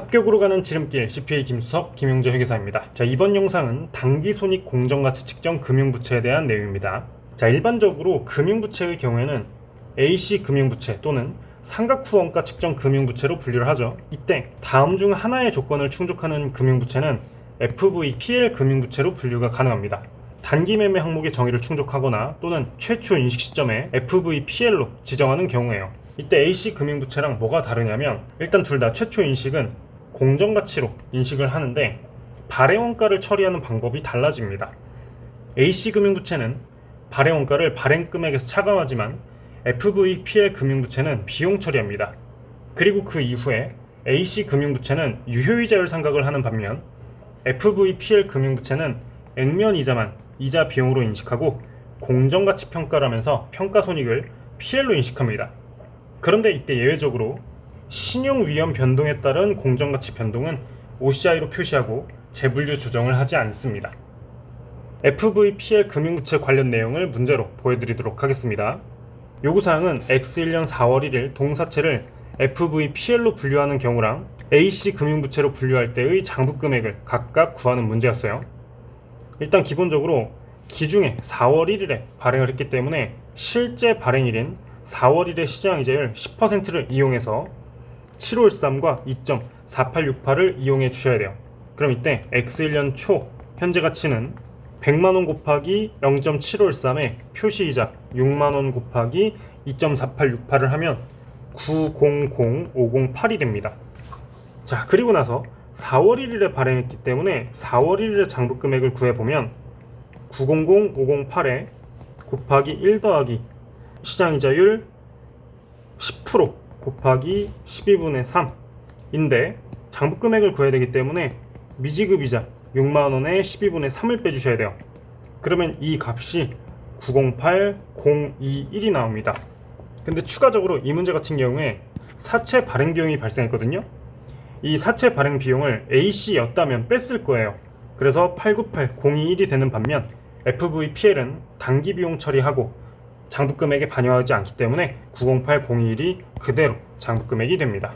합격으로 가는 지름길 CPA 김수석 김용재 회계사입니다. 자 이번 영상은 단기 손익 공정가치 측정 금융부채에 대한 내용입니다. 자 일반적으로 금융부채의 경우에는 AC 금융부채 또는 삼각후 원가 측정 금융부채로 분류를 하죠. 이때 다음 중 하나의 조건을 충족하는 금융부채는 FVPL 금융부채로 분류가 가능합니다. 단기 매매 항목의 정의를 충족하거나 또는 최초 인식 시점에 FVPL로 지정하는 경우에요. 이때 AC 금융부채랑 뭐가 다르냐면 일단 둘 다 최초 인식은 공정 가치로 인식을 하는데 발행 원가를 처리하는 방법이 달라집니다. AC 금융부채는 발행 원가를 발행 금액에서 차감하지만 FVPL 금융부채는 비용 처리합니다. 그리고 그 이후에 AC 금융부채는 유효이자율 상각을 하는 반면 FVPL 금융부채는 액면 이자만 이자 비용으로 인식하고 공정가치 평가를 하면서 평가 손익을 PL로 인식합니다. 그런데 이때 예외적으로 신용 위험 변동에 따른 공정 가치 변동은 OCI로 표시하고 재분류 조정을 하지 않습니다. FVPL 금융부채 관련 내용을 문제로 보여드리도록 하겠습니다. 요구사항은 X1년 4월 1일 동사채를 FVPL로 분류하는 경우랑 AC 금융부채로 분류할 때의 장부금액을 각각 구하는 문제였어요. 일단 기본적으로 기중에 4월 1일에 발행을 했기 때문에 실제 발행일인 4월 1일 시장이자율 10%를 이용해서 7월 3과 2.4868을 이용해 주셔야 돼요. 그럼 이때 X1년 초 현재 가치는 100만원 곱하기 0.753에 표시이자 6만원 곱하기 2.4868을 하면 900508이 됩니다. 자, 그리고 나서 4월 1일에 발행했기 때문에 4월 1일의 장부 금액을 구해보면 900508에 곱하기 1 더하기 시장이자율 10% 곱하기 12분의 3인데 장부 금액을 구해야 되기 때문에 미지급이자 6만원에 12분의 3을 빼주셔야 돼요. 그러면 이 값이 908021이 나옵니다. 근데 추가적으로 이 문제 같은 경우에 사채 발행 비용이 발생했거든요. 이 사채 발행 비용을 AC였다면 뺐을 거예요. 그래서 898021이 되는 반면 FVPL은 단기 비용 처리하고 장부금액에 반영하지 않기 때문에 908021이 그대로 장부금액이 됩니다.